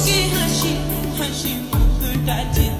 포기하신 현실 문을 닫은